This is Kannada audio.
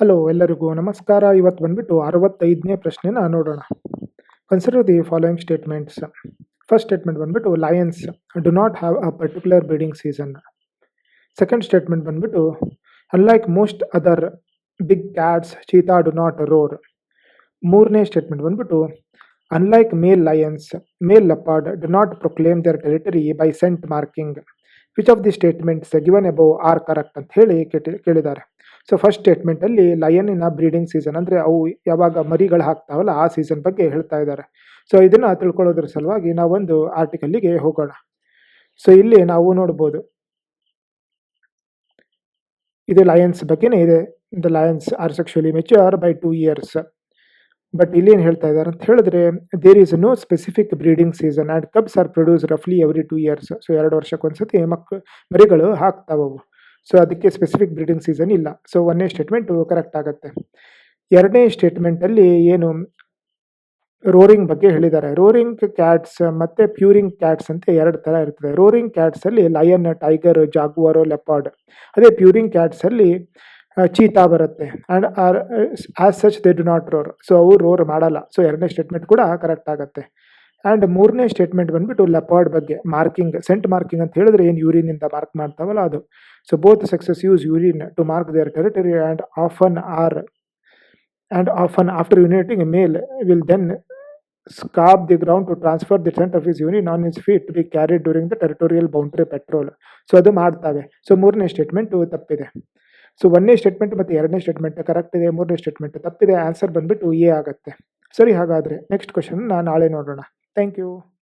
ಹಲೋ, ಎಲ್ಲರಿಗೂ ನಮಸ್ಕಾರ. ಇವತ್ತು ಬಂದ್ಬಿಟ್ಟು ಅರವತ್ತೈದನೇ ಪ್ರಶ್ನೆನ ನೋಡೋಣ. Consider the following statements first statement ಬಂದ್ಬಿಟ್ಟು lions do not have a particular breeding season second statement ಬಂದ್ಬಿಟ್ಟು unlike most other big cats cheetah do not roar ಮೂರನೇ ಸ್ಟೇಟ್ಮೆಂಟ್ ಬಂದ್ಬಿಟ್ಟು unlike male lions male leopard do not proclaim their territory by scent marking which of the statements given above are correct ಅಂತ ಹೇಳಿ ಕೇಟಿ, ಕೇಳಿದ್ದಾರೆ. ಸೊ ಫಸ್ಟ್ ಸ್ಟೇಟ್ಮೆಂಟಲ್ಲಿ ಲಯನ್ನಿನ ಬ್ರೀಡಿಂಗ್ ಸೀಸನ್ ಅಂದರೆ ಅವು ಯಾವಾಗ ಮರಿಗಳು ಹಾಕ್ತಾವಲ್ಲ ಆ ಸೀಸನ್ ಬಗ್ಗೆ ಹೇಳ್ತಾ ಇದ್ದಾರೆ. ಸೊ ಇದನ್ನು ತಿಳ್ಕೊಳ್ಳೋದ್ರ ಸಲುವಾಗಿ ನಾವೊಂದು ಆರ್ಟಿಕಲ್ಲಿಗೆ ಹೋಗೋಣ. ಸೊ ಇಲ್ಲಿ ನಾವು ನೋಡ್ಬೋದು. ಇದು ಲಯನ್ಸ್ ಬಗ್ಗೆನೇ ಇದೆ. The lions are sexually mature by two years but ಇಲ್ಲಿ ಏನು ಹೇಳ್ತಾ ಇದ್ದಾರೆ ಅಂತ ಹೇಳಿದ್ರೆ there is no specific breeding season and cubs are produced ರಫ್ಲಿ every two years so ಎರಡು ವರ್ಷಕ್ಕೊಂದ್ಸತಿ ಮಕ್, ಮರಿಗಳು ಹಾಕ್ತಾವವು. ಸೊ ಅದಕ್ಕೆ ಸ್ಪೆಸಿಫಿಕ್ ಬ್ರೀಡಿಂಗ್ ಸೀಸನ್ ಇಲ್ಲ. ಸೊ ಒಂದನೇ ಸ್ಟೇಟ್ಮೆಂಟ್ ಕರೆಕ್ಟ್ ಆಗುತ್ತೆ. ಎರಡನೇ ಸ್ಟೇಟ್ಮೆಂಟಲ್ಲಿ ಏನು ರೋರಿಂಗ್ ಬಗ್ಗೆ ಹೇಳಿದ್ದಾರೆ. ರೋರಿಂಗ್ ಕ್ಯಾಟ್ಸ್ ಮತ್ತು ಪ್ಯೂರಿಂಗ್ ಕ್ಯಾಟ್ಸ್ ಅಂತ ಎರಡು ಥರ ಇರ್ತದೆ. ರೋರಿಂಗ್ ಕ್ಯಾಟ್ಸಲ್ಲಿ ಲಯನ್ ಟೈಗರ್ ಜಾಗುವಾರು ಲೆಪಾರ್ಡ್ ಅದೇ ಪ್ಯೂರಿಂಗ್ ಕ್ಯಾಟ್ಸಲ್ಲಿ ಚೀತಾ ಬರುತ್ತೆ. And are as such they do not roar so ಅವು ರೋರ್ ಮಾಡಲ್ಲ. ಸೊ ಎರಡನೇ ಸ್ಟೇಟ್ಮೆಂಟ್ ಕೂಡ ಕರೆಕ್ಟ್ ಆಗುತ್ತೆ. ಆ್ಯಂಡ್ ಮೂರನೇ ಸ್ಟೇಟ್ಮೆಂಟ್ ಬಂದ್ಬಿಟ್ಟು ಲೆಪಾರ್ಡ್ ಬಗ್ಗೆ ಮಾರ್ಕಿಂಗ್ ಸೆಂಟ್ ಮಾರ್ಕಿಂಗ್ ಅಂತ ಹೇಳಿದ್ರೆ ಏನು ಯೂರಿನಿಂದ ಮಾರ್ಕ್ ಮಾಡ್ತಾವಲ್ಲ ಅದು. So both sexes use urine to mark their territory and often are and often after urinating male will then scrape the ground to transfer the scent of his unit on his feet to be carried during the territorial boundary patrol so ಅದು ಮಾಡ್ತಾವೆ. ಸೊ ಮೂರನೇ ಸ್ಟೇಟ್ಮೆಂಟು ತಪ್ಪಿದೆ ಸೊ ಒಂದನೇ ಸ್ಟೇಟ್ಮೆಂಟ್ ಮತ್ತು ಎರಡನೇ ಸ್ಟೇಟ್ಮೆಂಟ್ ಕರೆಕ್ಟ್ ಇದೆ, ಮೂರನೇ ಸ್ಟೇಟ್ಮೆಂಟ್ ತಪ್ಪಿದೆ ಆನ್ಸರ್ ಬಂದ್ಬಿಟ್ಟು ಎ ಆಗುತ್ತೆ. ಸರಿ, ಹಾಗಾದರೆ ನೆಕ್ಸ್ಟ್ ಕ್ವಶನ್ ನಾಳೆ ನೋಡೋಣ. Thank you